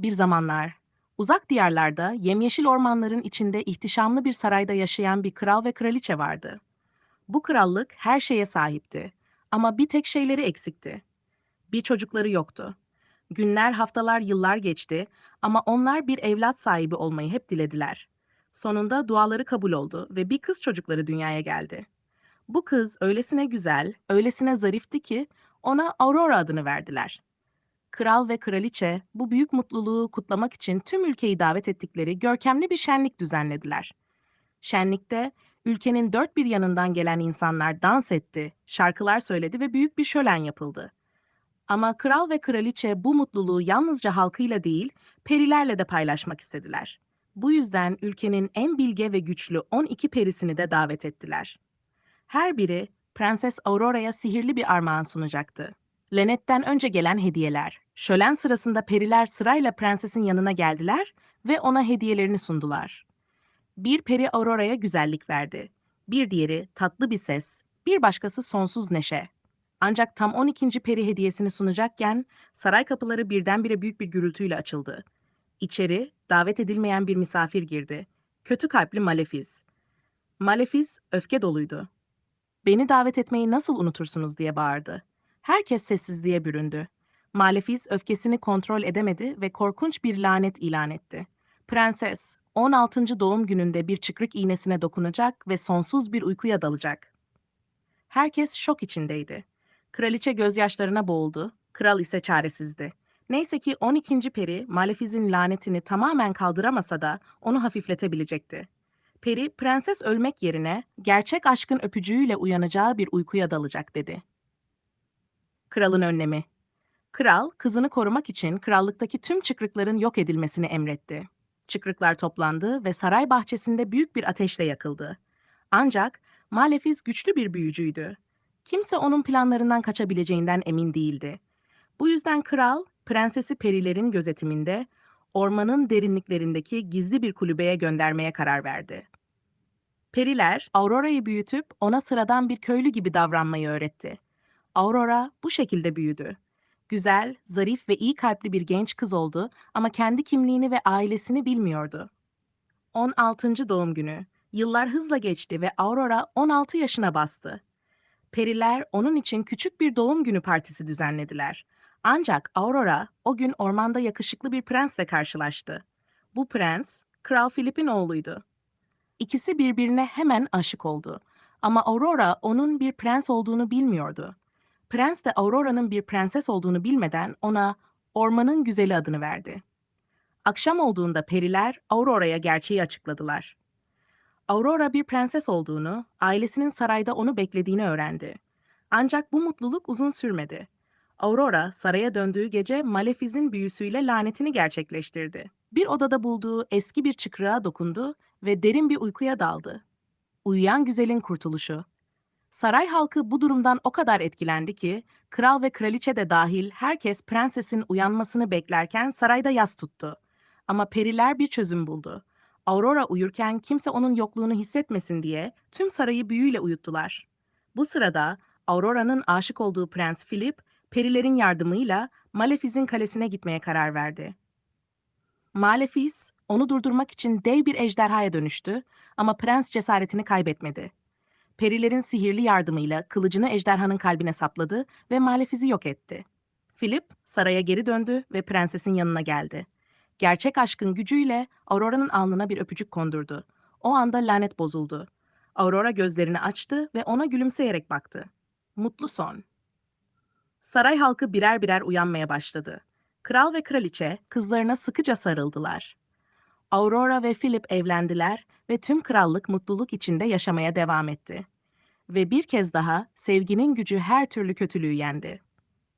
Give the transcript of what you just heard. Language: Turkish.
Bir zamanlar, uzak diyarlarda yemyeşil ormanların içinde ihtişamlı bir sarayda yaşayan bir kral ve kraliçe vardı. Bu krallık her şeye sahipti ama bir tek şeyleri eksikti. Bir çocukları yoktu. Günler, haftalar, yıllar geçti ama onlar bir evlat sahibi olmayı hep dilediler. Sonunda duaları kabul oldu ve bir kız çocukları dünyaya geldi. Bu kız öylesine güzel, öylesine zarifti ki ona Aurora adını verdiler. Kral ve kraliçe bu büyük mutluluğu kutlamak için tüm ülkeyi davet ettikleri görkemli bir şenlik düzenlediler. Şenlikte ülkenin dört bir yanından gelen insanlar dans etti, şarkılar söyledi ve büyük bir şölen yapıldı. Ama kral ve kraliçe bu mutluluğu yalnızca halkıyla değil, perilerle de paylaşmak istediler. Bu yüzden ülkenin en bilge ve güçlü 12 perisini de davet ettiler. Her biri Prenses Aurora'ya sihirli bir armağan sunacaktı. Lenet'ten önce gelen hediyeler. Şölen sırasında periler sırayla prensesin yanına geldiler ve ona hediyelerini sundular. Bir peri Aurora'ya güzellik verdi. Bir diğeri tatlı bir ses, bir başkası sonsuz neşe. Ancak tam 12. peri hediyesini sunacakken saray kapıları birdenbire büyük bir gürültüyle açıldı. İçeri davet edilmeyen bir misafir girdi. Kötü kalpli Malefiz. Malefiz öfke doluydu. Beni davet etmeyi nasıl unutursunuz diye bağırdı. Herkes sessizliğe büründü. Malefiz öfkesini kontrol edemedi ve korkunç bir lanet ilan etti. Prenses, 16. doğum gününde bir çıkrık iğnesine dokunacak ve sonsuz bir uykuya dalacak. Herkes şok içindeydi. Kraliçe gözyaşlarına boğuldu, kral ise çaresizdi. Neyse ki 12. peri Malefiz'in lanetini tamamen kaldıramasa da onu hafifletebilecekti. Peri, prenses ölmek yerine gerçek aşkın öpücüğüyle uyanacağı bir uykuya dalacak dedi. Kralın önlemi Kral, kızını korumak için krallıktaki tüm çıkrıkların yok edilmesini emretti. Çıkrıklar toplandı ve saray bahçesinde büyük bir ateşle yakıldı. Ancak Malefiz güçlü bir büyücüydü. Kimse onun planlarından kaçabileceğinden emin değildi. Bu yüzden kral, prensesi perilerin gözetiminde ormanın derinliklerindeki gizli bir kulübeye göndermeye karar verdi. Periler, Aurora'yı büyütüp ona sıradan bir köylü gibi davranmayı öğretti. Aurora bu şekilde büyüdü. Güzel, zarif ve iyi kalpli bir genç kız oldu ama kendi kimliğini ve ailesini bilmiyordu. 16. doğum günü. Yıllar hızla geçti ve Aurora 16 yaşına bastı. Periler onun için küçük bir doğum günü partisi düzenlediler. Ancak Aurora o gün ormanda yakışıklı bir prensle karşılaştı. Bu prens, Kral Philip'in oğluydu. İkisi birbirine hemen aşık oldu. Ama Aurora onun bir prens olduğunu bilmiyordu. Prens de Aurora'nın bir prenses olduğunu bilmeden ona Ormanın Güzeli adını verdi. Akşam olduğunda periler Aurora'ya gerçeği açıkladılar. Aurora bir prenses olduğunu, ailesinin sarayda onu beklediğini öğrendi. Ancak bu mutluluk uzun sürmedi. Aurora saraya döndüğü gece Malefiz'in büyüsüyle lanetini gerçekleştirdi. Bir odada bulduğu eski bir çıkrığa dokundu ve derin bir uykuya daldı. Uyuyan güzelin kurtuluşu. Saray halkı bu durumdan o kadar etkilendi ki, kral ve kraliçe de dahil herkes prensesin uyanmasını beklerken sarayda yas tuttu. Ama periler bir çözüm buldu. Aurora uyurken kimse onun yokluğunu hissetmesin diye tüm sarayı büyüyle uyuttular. Bu sırada Aurora'nın aşık olduğu Prens Philip, perilerin yardımıyla Malefiz'in kalesine gitmeye karar verdi. Malefiz, onu durdurmak için dev bir ejderhaya dönüştü ama prens cesaretini kaybetmedi. Perilerin sihirli yardımıyla kılıcını ejderhanın kalbine sapladı ve Malefiz'i yok etti. Philip saraya geri döndü ve prensesin yanına geldi. Gerçek aşkın gücüyle Aurora'nın alnına bir öpücük kondurdu. O anda lanet bozuldu. Aurora gözlerini açtı ve ona gülümseyerek baktı. Mutlu son. Saray halkı birer birer uyanmaya başladı. Kral ve kraliçe kızlarına sıkıca sarıldılar. Aurora ve Philip evlendiler ve tüm krallık mutluluk içinde yaşamaya devam etti. Ve bir kez daha sevginin gücü her türlü kötülüğü yendi.